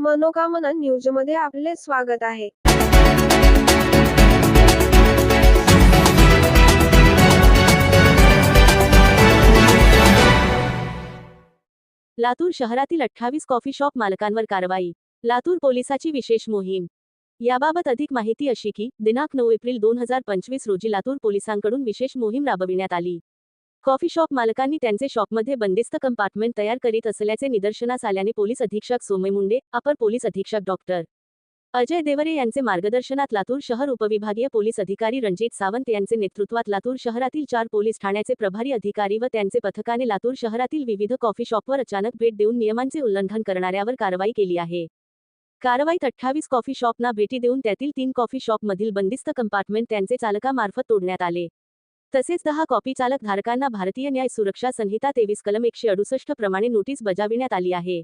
मनोकामना न्यूजमध्ये आपले स्वागत आहे. लातूर शहरातील अठ्ठावीस कॉफी शॉप मालकांवर कारवाई लातूर पोलिसाची विशेष मोहीम. याबाबत अधिक माहिती अशी की दिनांक नऊ एप्रिल दोन हजार पंचवीस रोजी लातूर पोलिसांकडून विशेष मोहीम राबविण्यात आली. कॉफी शॉप मालकांनी त्यांचे शॉपमध्ये बंदिस्त कंपार्टमेंट तयार करीत असल्याचे निदर्शनास आल्याने पोलीस अधीक्षक सोमय मुंडे अपर पोलीस अधीक्षक डॉक्टर अजय देवरे यांचे मार्गदर्शनात लातूर शहर उपविभागीय पोलीस अधिकारी रणजित सावंत यांचे नेतृत्वात लातूर शहरातील चार पोलीस ठाण्याचे प्रभारी अधिकारी व त्यांचे पथकाने लातूर शहरातील विविध कॉफी शॉपवर अचानक भेट देऊन नियमांचे उल्लंघन करणाऱ्यावर कारवाई केली आहे. कारवाईत अठ्ठावीस कॉफी शॉपना भेटी देऊन त्यातील तीन कॉफी शॉपमधील बंदिस्त कंपार्टमेंट त्यांचे चालकामार्फत तोडण्यात आले. तसेच दहा कॉपी चालक धारकांना भारतीय न्याय सुरक्षा संहिता तेवीस कलम एकशे अडुसष्ट प्रमाणे नोटीस बजाविण्यात आली आहे.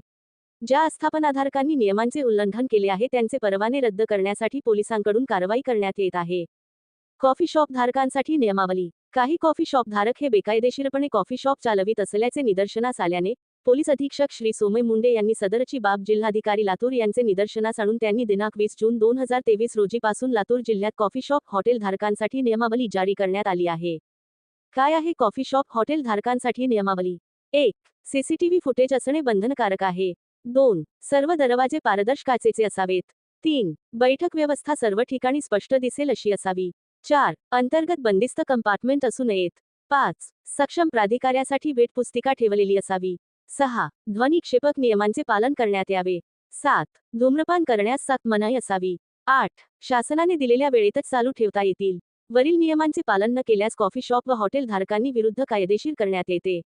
ज्या आस्थापनाधारकांनी नियमांचे उल्लंघन केले आहे त्यांचे परवाने रद्द करण्यासाठी पोलिसांकडून कारवाई करण्यात येत आहे. कॉफी शॉप धारकांसाठी नियमावली. काही कॉफी शॉप धारक हे बेकायदेशीरपणे कॉफी शॉप चालवित असल्याचे निदर्शनास आल्याने पोलीस अधीक्षक श्री सोमय मुंडे यांनी सदरची बाब जिल्हाधिकारी लातूर यांचे निदर्शनास आणून त्यांनी दिनांक वीस जून दोन हजार तेवीस रोजीपासून लातूर जिल्ह्यात कॉफी शॉप हॉटेल धारकांसाठी नियमावली जारी करण्यात आली आहे. काय आहे कॉफी शॉप हॉटेल धारकांसाठी नियमावली? एक सीसीटीव्ही फुटेज असणे बंधनकारक आहे. दोन सर्व दरवाजे पारदर्श काचेचे असावेत. तीन बैठक व्यवस्था सर्व ठिकाणी स्पष्ट दिसेल अशी असावी. चार अंतर्गत बंदिस्त कंपार्टमेंट असू नयेत. पाच सक्षम प्राधिकाऱ्यासाठी वेटपुस्तिका ठेवलेली असावी. सहा. ध्वनिक्षेपक नियमांचे पालन करण्यात यावे. सात. धूम्रपान करण्यास सात मनाई असावी. आठ. शासनाने दिलेल्या वेळेतच चालू ठेवता येतील. वरील नियमांचे पालन न केल्यास कॉफी शॉप व हॉटेल धारकांनी विरुद्ध कायदेशीर करण्यात येते.